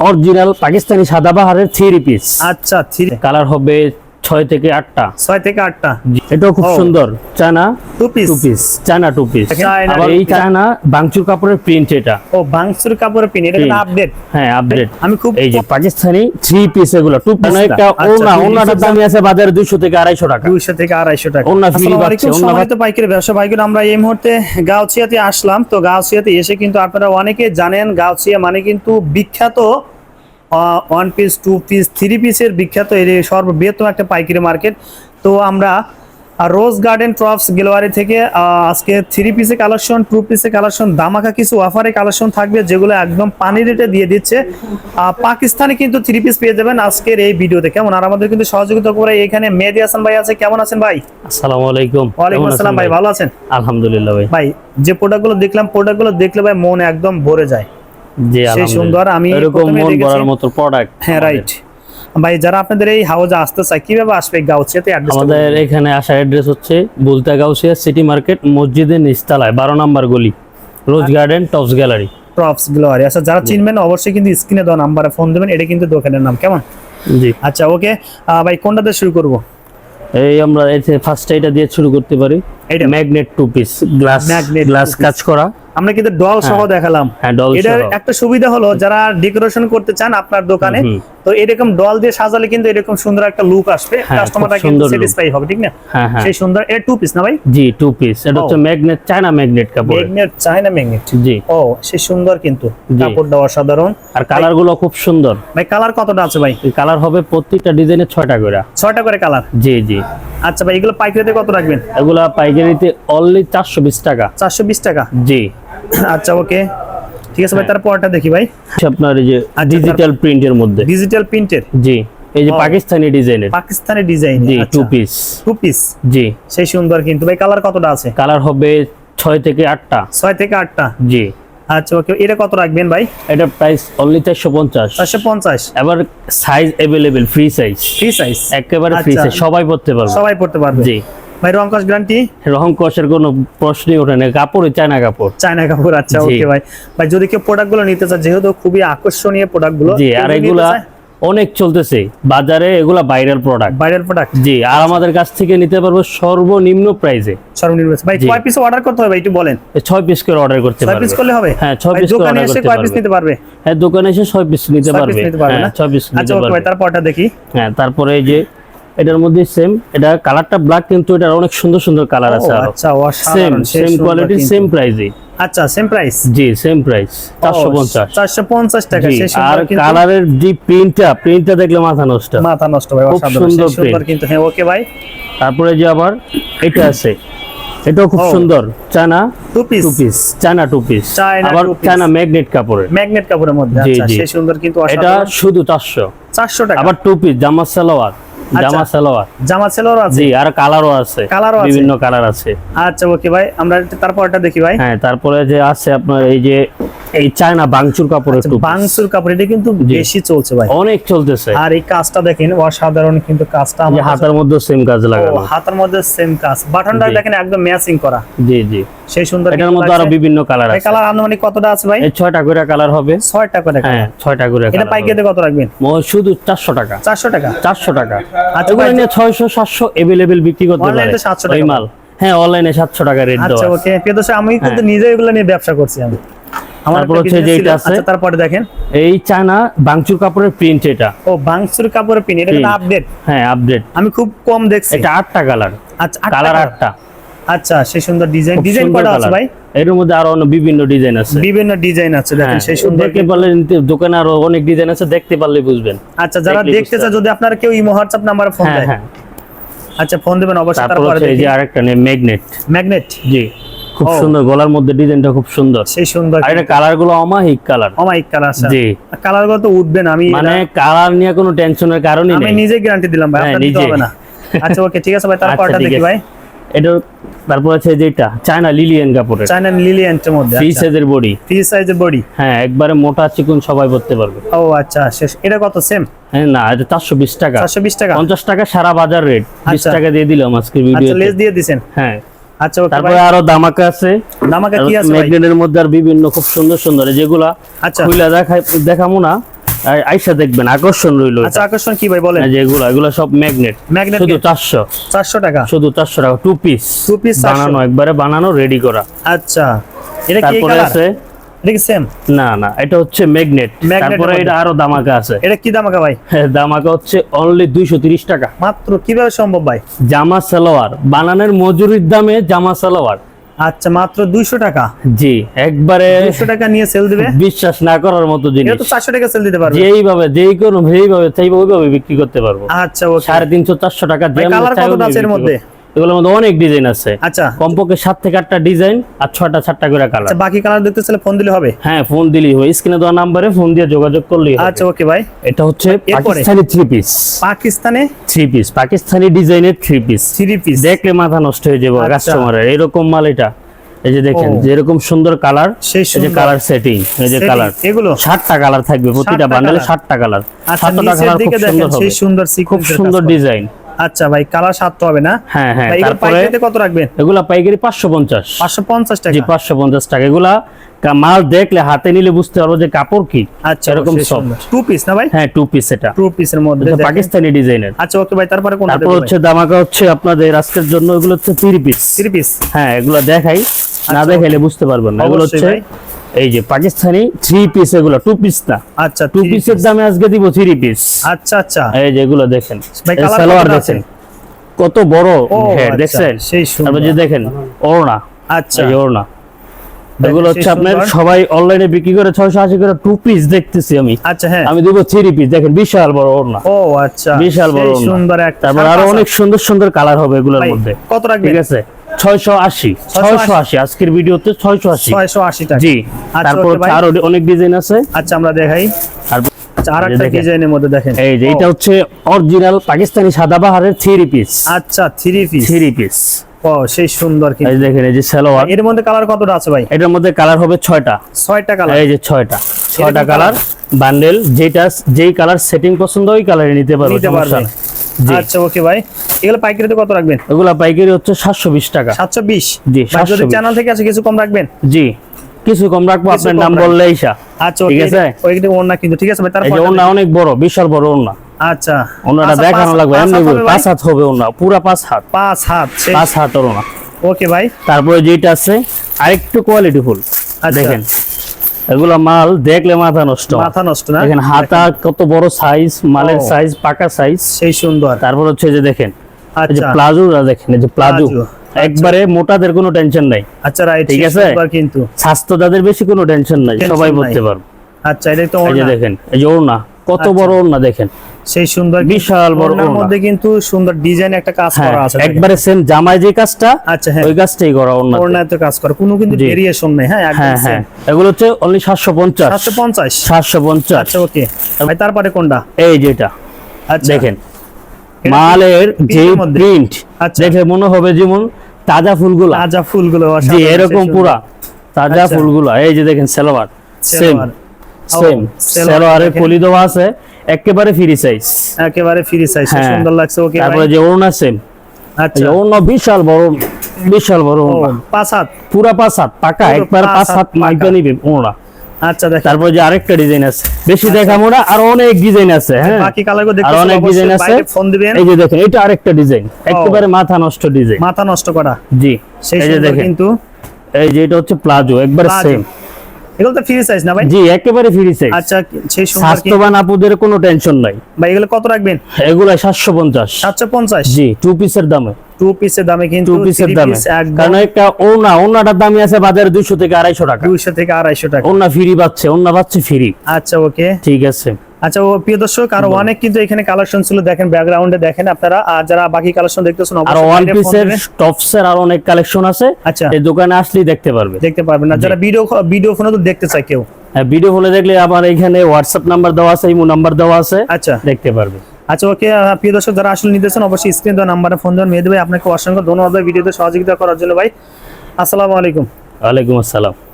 Original Pakistani সাদাবাহারের three piece আচ্ছা three colour হবে ছয় থেকে আটটা। ছয় থেকে আটটা। এটাও খুব সুন্দর। China two piece two piece China two piece আবার এই। চায়না বাংচুর কাপড়ের প্রিন্ট এটা। ও বাংসুর কাপড়ের পিন এটা আপডেট হ্যাঁ আপডেট আমি খুব এই যে পাকিস্তানি থ্রি পিস এগুলো। টু পিস আচ্ছা, একটা ওনা ওনাটার piece আছে বাজারে দুইশো থেকে আড়াইশো টাকা। দুইশো থেকে আড়াইশো টাকা। অন্য free আসসালামু পাচ্ছে, অন্য সম্মানিত পাইকারি ব্যবসা। ভাইগুলো আমরা এই মুহূর্তে গাউছিয়াতে আসলাম। তো গাউছিয়াতে এসে কিন্তু আপনারা অনেকে জানেন গাউছিয়া মানে কিন্তু বিখ্যাত one piece two piece three পিসের বিখ্যাত এর সর্ববৃহত্তম একটা পাইকারি মার্কেট তো আমরা রোজ গার্ডেন ট্রপস গেলোয়ারি থেকে আজকে থ্রি পিসে কালেকশন টু পিসে কালেকশন দামাকা কিছু অফারে কালেকশন থাকবে যেগুলো একদম পানি রেটে দিয়ে দিচ্ছে। পাকিস্তানে কিন্তু থ্রি পিস পেয়ে যাবেন আজকের এই ভিডিওতে কেমন? আর আমাদের কিন্তু সহযোগিতা করে এখানে মেহেদি হাসান ভাই আছে। কেমন আছেন ভাই? আসসালামু আলাইকুম। ওয়ালাইকুম আসসালাম ভাই? ভালো আছেন? আলহামদুলিল্লাহ ভাই। ভাই যে প্রোডাক্টগুলো দেখলাম প্রোডাক্টগুলো দেখলে ভাই মন একদম ভরে যায়। সেই সুন্দর, আমি এরকম মন ভরার মতো প্রোডাক্ট হ্যাঁ রাইট ভাই যারা আপনাদের এই হাউজে আসতে চায় কীভাবে আসবে গাউছিয়াতে আমাদের এখানে আসার অ্যাড্রেস হচ্ছে বুলতা গাউসিয়া সিটি মার্কেট মসজিদের নিচতলায় বারো নাম্বার গলি rose. Garden tops gallery tops gallery আচ্ছা যারা চিনবেন অবশ্যই কিন্তু স্ক্রিনে দেওয়া নাম্বারে ফোন দেবেন এটা কিন্তু দোকানের নাম কেমন? জি। আচ্ছা ওকে ভাই কোনটাতে শুরু করব? এই আমরা ফার্স্ট এটা দিয়ে শুরু করতে পারি। এইটা? Magnet two piece glass Magnet glass কাজ করা। আমরা কিন্তু ডল সহ দেখালাম। হ্যাঁ এটার একটা সুবিধা হলো যারা ডেকোরেশন করতে চান আপনার দোকানে তো এরকম ডল দিয়ে সাজালে কিন্তু এরকম সুন্দর একটা লুক আসবে। হ্যাঁ, কাস্টমাররা কিন্তু স্যাটিসফাই হবে ঠিক না? হ্যাঁ হ্যাঁ। সেই সুন্দর এটা টু পিস না ভাই? জি টু পিস এটা হচ্ছে ম্যাগনেট চায়না ম্যাগনেট কাপড় ম্যাগনেট চায়না ম্যাগনেট জি। ও সে সুন্দর কিন্তু। কাপড়টা অসাধারণ। আর কালারগুলো খুব সুন্দর। ভাই কালার কতটা আছে ভাই? কালার হবে প্রত্যেকটা ডিজাইনের ছয়টা করে। ছয়টা করে কালার জি জি। আচ্ছা ভাই এগুলো পাইকারিতে কত রাখবেন? এগুলা পাইকারিতে অনলি চারশো বিশ টাকা। চারশো বিশ টাকা? জি। আচ্ছা ওকে। ঠিক আছে ভাই হ্যাঁ। তারপরটা দেখি ভাই। হচ্ছে আপনার এই যে আচ্ছা, ডিজিটাল প্রিন্টের মধ্যে। ডিজিটাল প্রিন্টের জি এই যে। পাকিস্তানি ডিজাইনের পাকিস্তানি ডিজাইন জি টু পিস টু পিস জি। সেই সুন্দর কিন্তু। ভাই কালার কতটা আছে? কালার হবে ছয় থেকে আটটা। ছয় থেকে আটটা? জি। আচ্ছা ওকে। এটা কত রাখবেন ভাই? এটা প্রাইস অনলি চারশো পঞ্চাশ। চারশো পঞ্চাশ। এবার size available free size free size একেবারে ফ্রি আচ্ছা। সাইজ সবাই পড়তে পারবে। সবাই পড়তে পারবে। জি। ভাই রং কস গ্যারান্টি রং কষের কোনো প্রশ্নই ওঠে না। কাপড়ই চায়না কাপড়। চায়না কাপড় আচ্ছা ওকে ভাই। ভাই যদি কেউ প্রোডাক্টগুলো নিতে চায় যেহেতু খুবই আকর্ষণীয় প্রোডাক্টগুলো জি আর এগুলা অনেক চলতেছে। বাজারে এগুলা ভাইরাল প্রোডাক্ট ভাইরাল প্রোডাক্ট জি আর আমাদের কাছ থেকে নিতে পারব সর্বনিম্ন প্রাইসে সর্বনিম্ন ভাই কয় পিস অর্ডার করতে হবে একটু বলেন। ছয় পিস করে অর্ডার করতে পারবে। পিস করলে হবে? হ্যাঁ, ছয় ভাই, piece করে দোকানে এসে কয় পিস নিতে পারবে? হ্যাঁ দোকানে এসে ছয় পিস নিতে পারবে। পিস নিতে পারবে হ্যাঁ না? ছয় পিস নিতে পারবে আচ্ছা ওকে ভাই তারপরটা দেখি। হ্যাঁ তারপরে এই যে এটার মধ্যে সেম এটা কালারটা ব্ল্যাক কিন্তু এটার অনেক সুন্দর সুন্দর কালার আছে আচ্ছা সেম সেম কোয়ালিটি সেম প্রাইসে আচ্ছা সেম প্রাইস জি সেম প্রাইস চারশো পঞ্চাশ। চারশো পঞ্চাশ টাকা সেই আর কালারের যে প্রিন্টটা প্রিন্টটা দেখলে মাথা নষ্ট। মাথা নষ্ট ভাই খুব সুন্দর সুন্দর কিন্তু। হ্যাঁ ওকে ভাই। তারপরে যে আবার এটা আছে এটাও খুব সুন্দর China two piece two piece China two piece আবার। চায়না ম্যাগনেট কাপড়ের। ম্যাগনেট কাপড়ের মধ্যে আচ্ছা সেই সুন্দর কিন্তু এটা শুধু চারশো। চারশো টাকা। আবার টু পিস জামা সালোয়ার। জামা সালোয়ার। জামা ছেলের আছে? জি আর কালারও আছে। কালারও আছে? বিভিন্ন কালার আছে। আচ্ছা ওকে ভাই আমরা তারপরটা দেখি ভাই। হ্যাঁ তারপরে যে আছে আপনার এই যে এই চায়না বাংচুর কাপড়ের টু বাংসুর কাপড় এটা কিন্তু বেশি চলছে ভাই। অনেক চলতেছে। আর এই কাজটা দেখেন অসাধারণ কিন্তু কাজটা হাতের মধ্যে সেম কাজ লাগানো। হাতের মধ্যে সেম কাজ। বাটনটা দেখেন একদম ম্যাচিং করা। জি জি। সেই সুন্দর এটার মধ্যে আরও বিভিন্ন কালার আছে। কালার আনুমানিক কতটা আছে ভাই? এই করে কালার হবে। করে হ্যাঁ করে এটা পাইকারিতে কত রাখবেন? শুধু চারশো টাকা। চারশো টাকা? চারশো টাকা। আচ্ছা, এগুলো নিয়ে ছয়শো সাতশো এভেলেবেল বিক্রি করতে পারে। তে 700 ওই টাকা মাল। হ্যাঁ অনলাইনে সাতশো টাকা রেট আচ্ছা দেওয়া আছে। ওকে প্রিয় দর্শক, আমি কিন্তু হ্যাঁ। নিজে এগুলো নিয়ে ব্যবসা করছি আমি। তারপর হচ্ছে যে এটা আছে। আচ্ছা তারপরে দেখেন। এই চায়না বাংচুর কাপড়ের প্রিন্ট এটা। ও বাংসুর কাপড়ের পিন এটা আপডেট হ্যাঁ আপডেট আমি খুব কম দেখছি। এটা আটটা কালার আচ্ছা কালার আটটা। আচ্ছা সেই সুন্দর ডিজাইন ডিজাইন কটা আছে ভাই? এর মধ্যে আরও অন্য বিভিন্ন ডিজাইন আছে। বিভিন্ন ডিজাইন আছে দেখেন হ্যাঁ, সেই সুন্দর দেখতে পারলে দোকানে আরও অনেক ডিজাইন আছে দেখতে পারলে বুঝবেন। আচ্ছা যারা দেখতে চায় যদি আপনারা কেউ ইমো হোয়াটসঅ্যাপ নাম্বারে ফোন হ্যাঁ দেয়। হ্যাঁ। আচ্ছা ফোন দেবেন অবশ্যই তারপরে এই যে আরেকটা ম্যাগনেট ম্যাগনেট জি। খুব সুন্দর গলার মধ্যে ডিজাইনটা খুব সুন্দর। সেই সুন্দর আর এটা কালারগুলো অমাহিক কালার। অমাইক কালার আছে জি। কালারগুলো তো উঠবে না আমি মানে কালার নিয়ে কোনো টেনশনের কারণই নেই। আমি নিজে গ্যারান্টি দিলাম ভাই হ্যাঁ, আপনার দিতে হবে না। আচ্ছা ওকে ঠিক আছে ভাই তারপরটা আচ্ছা, দেখি ভাই। এটা তারপর আছে যেটা? চায়না লিলিয়ান কাপড়ের। চাইনা লিলিয়ান্টের মধ্যে ফ্রি সাইজের বডি ফ্রি সাইজের বডি হ্যাঁ একবারে মোটা চিকুন সবাই পড়তে পারবে। ও আচ্ছা শেষ। এটা কত সেম হ্যাঁ না এটা চারশো বিশ টাকা। চারশো বিশ টাকা। পঞ্চাশ টাকা সারা বাজার রেট বিশ আচ্ছা। টাকা দিয়ে দিলাম আজকে ভিডিও আচ্ছা লেস দিয়ে দিছেন। হ্যাঁ। আচ্ছা তারপরে আরও দামাকা আছে। দামাকা কি আছে ম্যাগনেটের মধ্যে আর বিভিন্ন খুব সুন্দর সুন্দর যেগুলা আচ্ছা। দেখাই দেখামো না আইসা দেখবেন আকর্ষণ রইল আচ্ছা আকর্ষণ কি ভাই বলেন। এই যে এগুলো সব ম্যাগনেট। ম্যাগনেট শুধু চারশো। চারশো টাকা? শুধু চারশো টাকা টু পিস 400 বানানো একবারে বানানো রেডি করা। আচ্ছা। এটা কি তারপরে কালার আছে এটা কি সেম না না এটা হচ্ছে ম্যাগনেট তারপরে এটা আরও দামাকা আছে। এটা কি দাম ভাই? হ্যাঁ, দামাকা হচ্ছে অনলি দুইশো তিরিশ টাকা। মাত্র কীভাবে সম্ভব ভাই? জামা সালোয়ার বানানোর মজুরির দামে জামা সালোয়ার। আচ্ছা মাত্র দুইশো টাকা? জি একবারে টাকা নিয়ে সেল দিবে? বিশ্বাস না করার মতো এটা জিনিস। তো টাকা সেল দিতে পারবে। যেইভাবে যেই কোনো ওইভাবে বিক্রি করতে পারব। আচ্ছা ওকে সাড়ে তিনশো চারশো টাকা আছে এর মধ্যে? এগুলোর মধ্যে অনেক ডিজাইন আছে। আচ্ছা। কমপক্ষে সাত থেকে আটটা ডিজাইন আর ছয়টা সাতটা করে কালার আচ্ছা বাকি কালার দেখতে চাইলে ফোন দিলে হবে? হ্যাঁ ফোন দিলেই হয়। স্ক্রিনে দেওয়া নাম্বারে ফোন দিয়ে যোগাযোগ করলেই আচ্ছা ওকে ভাই এটা হচ্ছে পাকিস্তানি থ্রি পিস পাকিস্তানে? থ্রি পিস পাকিস্তানি ডিজাইনের থ্রি পিস থ্রি পিস দেখলে মাথা নষ্ট হয়ে যাবে আচ্ছা। কাস্টমারের এরকম মাল এটা। এই যে দেখেন। যেরকম সুন্দর কালার সেই যে কালার সেটিং এই যে কালার এগুলো? ষাটটা কালার থাকবে প্রতিটা 60টা বান্ডেলে। ষাটটা কালার আচ্ছা সাতটা নিচের কালার খুব সুন্দর হবে। খুব সুন্দর ডিজাইন আচ্ছা ভাই কালার সাত তো হবে না। হ্যাঁ হ্যাঁ পাইকারিতে কত রাখবেন? এগুলা পাইকারি পাঁচশো পঞ্চাশ। পাঁচশো পঞ্চাশ টাকা। জি পাঁচশো পঞ্চাশ টাকা। এগুলা মাল দেখলে হাতে নিলে বুঝতে পারব যে কাপড় কি। আচ্ছা এরকম soft। টু পিস না ভাই? হ্যাঁ টু পিস এটা। টু পিসের মধ্যে পাকিস্তানি ডিজাইনের। আচ্ছা ওকে ভাই তারপরে কোনটা তারপর হচ্ছে দামাকা হচ্ছে আপনাদের আজকের জন্য এগুলো হচ্ছে থ্রি পিস থ্রি পিস হ্যাঁ এগুলো দেখাই। না দেখাইলে বুঝতে পারবেন না। এগুলো হচ্ছে ভাই। এই যে পাকিস্তানি থ্রি পিস এগুলো টু পিস না। আচ্ছা টু three পিসের দামে আজকে দিব থ্রি পিস আচ্ছা আচ্ছা। এই যে এগুলো দেখেন সালোয়ার দেখেন কত বড় হেড আচ্ছা, দেখছেন? সেই সুন্দর। তারপর যে দেখেন ওড়না। আচ্ছা। এই ওড়না। এগুলো হচ্ছে আপনার সবাই অনলাইনে বিক্রি করে ছয়শো আশি করে টু পিস দেখতেছি আমি। আচ্ছা হ্যাঁ। আমি দেবো থ্রি পিস দেখেন বিশাল বড় ওড়না। ও আচ্ছা। বিশাল বড় সুন্দর একটা তারপর আরও অনেক সুন্দর সুন্দর কালার হবে এগুলোর মধ্যে। কত রাখবেন? ঠিক আছে? ছয়শো আশি ছয়শো আশি। আজকের ভিডিওতে ছয়শো আশি। ছয়শো আশি টাকা। জি আচ্ছা, তারপর। আরও অনেক ডিজাইন আছে। আচ্ছা আমরা দেখাই। আর আচ্ছা এটা হচ্ছে অরিজিনাল পাকিস্তানি সাদাবাহারের থ্রি পিস আচ্ছা থ্রি পিস থ্রি পিস ও সেই সুন্দর দেখেন এই যে সালোয়ার। এর মধ্যে কালার কতটা আছে ভাই? এটার মধ্যে কালার হবে ছয়টা। ছয়টা কালার এই যে ছয়টা। ছয়টা এরকম কালার বান্ডেল যেটা যেই কালার সেটিং পছন্দ ওই কালারে নিতে পারবে নিতে পারবে। আচ্ছা ওকে ভাই। এগুলো পাইকারিতে কত রাখবেন? এগুলা পাইকারি হচ্ছে সাতশো বিশ টাকা। সাতশো বিশ? জি, ভাই, যদি চ্যানেল থেকে আছে কিছু কম রাখবেন? জি কিছু কম রাখব আপনার নাম বললে ঈশা। আচ্ছা ঠিক আছে? ওইটা ওড়না কিন্তু ঠিক আছে ভাই তারপর যে ওনা অনেক বড় বিশাল বড় ওনা আচ্ছা। ওনাটা আচ্ছা, দেখানো লাগবে এমনি? পাঁচ হাত হবে ওনা পুরা পাঁচ হাত। পাঁচ হাত পাঁচ হাত ওনা ওকে ভাই। তারপরে যেটা আছে আরেকটু কোয়ালিটি ফুল। আচ্ছা। দেখেন এগুলা মাল দেখলে মাথা নষ্ট। মাথা নষ্ট না? দেখেন হাতা কত বড় সাইজ মালের সাইজ পাকা সাইজ সেই সুন্দর। তারপর হচ্ছে যে দেখেন আচ্ছা। দেখেন যে প্লাজো। প্লাজো, একবারে মোটাদের কোনো টেনশন নাই। আচ্ছা রাইট ঠিক আছে? কিন্তু। স্বাস্থ্য তাদের বেশি কোনো টেনশন নাই সবাই। বলতে পারবে। আচ্ছা এটা তো ওড়না। দেখেন এই যে ওড়না কত আচ্ছা। বড় ওড়না দেখেন। সেই সুন্দর বিশাল বড় ওড়নার মধ্যে কিন্তু সুন্দর ডিজাইন একটা কাজ হ্যাঁ করা আছে একবারে সেম জামাই যে কাজটা আচ্ছা হ্যাঁ। ওই কাজটাই করা ওড়না ওড়নায় তো কাজ করে কোনো কিন্তু। ভেরিয়েশন নেই হ্যাঁ একদম হ্যাঁ হ্যাঁ। এগুলো হচ্ছে অনলি সাতশো পঞ্চাশ। সাতশো পঞ্চাশ। সাতশো পঞ্চাশ। আচ্ছা ওকে ভাই তারপরে কোনটা? এই যেটা আচ্ছা। দেখেন মালের যে প্রিন্ট আচ্ছা। দেখে মনে হবে যেমন তাজা ফুলগুলা। তাজা ফুলগুলো জি এরকম। পুরা তাজা আচ্ছা। ফুলগুলা। এই যে দেখেন সালোয়ার। Same same salwar. কলি দেওয়া আছে একেবারে ফ্রি সাইজ একেবারে ফ্রি সাইজ হ্যাঁ। সুন্দর লাগছে। ওকে তারপরে যে ওড়না সেম আচ্ছা। ওড়না বিশাল বড় বিশাল বড় ওড়না। পাঁচ হাত। পুরা পাঁচ হাত পাকা একবার পাঁচ হাত পাকা। নিবে ওড়না। আচ্ছা দেখেন। তারপরে যে আরেকটা ডিজাইন আছে। বেশি দেখাবো না আর অনেক ডিজাইন আছে হ্যাঁ? বাকি কালারগুলো দেখতে আর অনেক ডিজাইন আছে। ফোন দিবেন। এই যে দেখেন এটা আরেকটা ডিজাইন একেবারে মাথা নষ্ট ডিজাইন মাথা নষ্ট করা। জি। এই যে দেখেন। কিন্তু। এই যে এটা হচ্ছে প্লাজো একবারে সেম এগুলো তো ফ্রি সাইজ না ভাই? জি একেবারে ফ্রি সাইজ আচ্ছা সেই সুন্দর স্বাস্থ্যবান আপুদের কোনো টেনশন নাই। ভাই এগুলো কত রাখবেন? এগুলা সাতশো পঞ্চাশ। সাতশো পঞ্চাশ। জি টু পিসের দামে। টু পিসের দামে কিন্তু টু পিসের দামে। কারণ একটা ওনা ওনাটার দামই আছে বাজারে দুইশো থেকে আড়াইশো টাকা। দুইশো থেকে আড়াইশো টাকা। ওনা ফ্রি পাচ্ছে ওনা পাচ্ছে ফ্রি আচ্ছা ওকে ঠিক আছে। আচ্ছা ও প্রিয় দর্শক আরও অনেক কিন্তু এখানে কালেকশন ছিল দেখেন ব্যাকগ্রাউন্ডে দেখেন আপনারা। আর যারা বাকি কালেকশন দেখতেছেন আর ওয়ান পিসের। টপসের আর অনেক কালেকশন আছে। আচ্ছা। এই দোকানে আসলেই দেখতে পারবে। দেখতে পারবেন না। যারা ভিডিও ভিডিও ফোনে তো দেখতে চায় কেউ। হ্যাঁ, ভিডিও ফোনে দেখলে আমার এখানে হোয়াটসঅ্যাপ নাম্বার দেওয়া আছে ইমো নাম্বার দেওয়া আছে। আচ্ছা। দেখতে পারবে। আচ্ছা ওকে প্রিয় দর্শক, যারা আসলে নিতেছেন অবশ্যই স্ক্রিন দেওয়া নাম্বারে ফোন দেন মেয়ে ভাই আপনাকে অসংখ্য ধন্যবাদ ভিডিওতে সহযোগিতা করার জন্য ভাই। আসসালামু আলাইকুম। ওয়ালাইকুম আসসালাম।